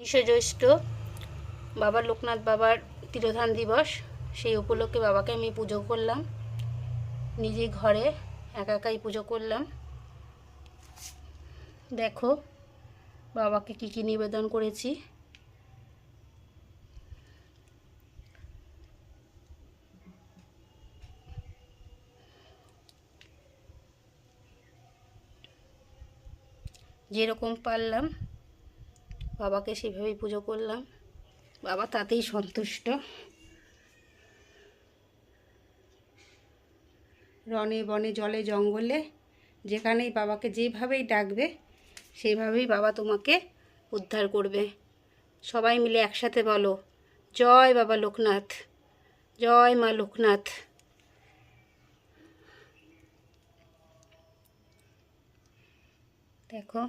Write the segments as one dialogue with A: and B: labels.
A: বিশে জ্যৈষ্ঠ বাবার লোকনাথ বাবার তিরোধান দিবস, সেই উপলক্ষে বাবাকে আমি পুজো করলাম। নিজে ঘরে একা একাই পুজো করলাম। দেখো, বাবাকে কী কী নিবেদন করেছি। যেরকম পারলাম বাবাকে সেভাবেই পুজো করলাম। বাবা তাতেই সন্তুষ্ট। রনে বনে, জলে, জঙ্গলে, যেখানেই বাবাকে যেভাবেই ডাকবে সেইভাবেই বাবা তোমাকে উদ্ধার করবে। সবাই মিলে একসাথে বলো, জয় বাবা লোকনাথ, জয় মা লোকনাথ। দেখো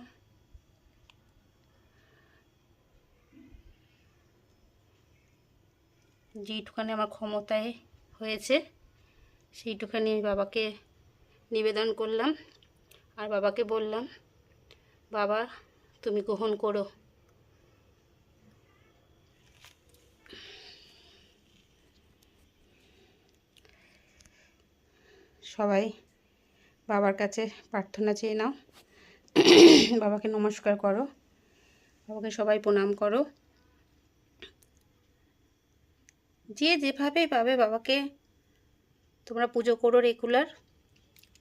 A: যেইটুখানি আমার ক্ষমতায় হয়েছে, সেইটুখানি আমি বাবাকে নিবেদন করলাম। আর বাবাকে বললাম, বাবা, তুমি গ্রহণ করো। সবাই বাবার কাছে প্রার্থনা চেয়ে নাও। বাবাকে নমস্কার করো। বাবাকে সবাই প্রণাম করো। যে যেভাবে পাবে বাবাকে তোমরা পুজো করো রেগুলার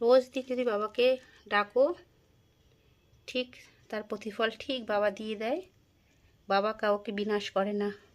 A: রোজ দিন যদি বাবাকে ডাকো, ঠিক তার প্রতিফল ঠিক বাবা দিয়ে দেয়। বাবা কাউকে বিনাশ করে না।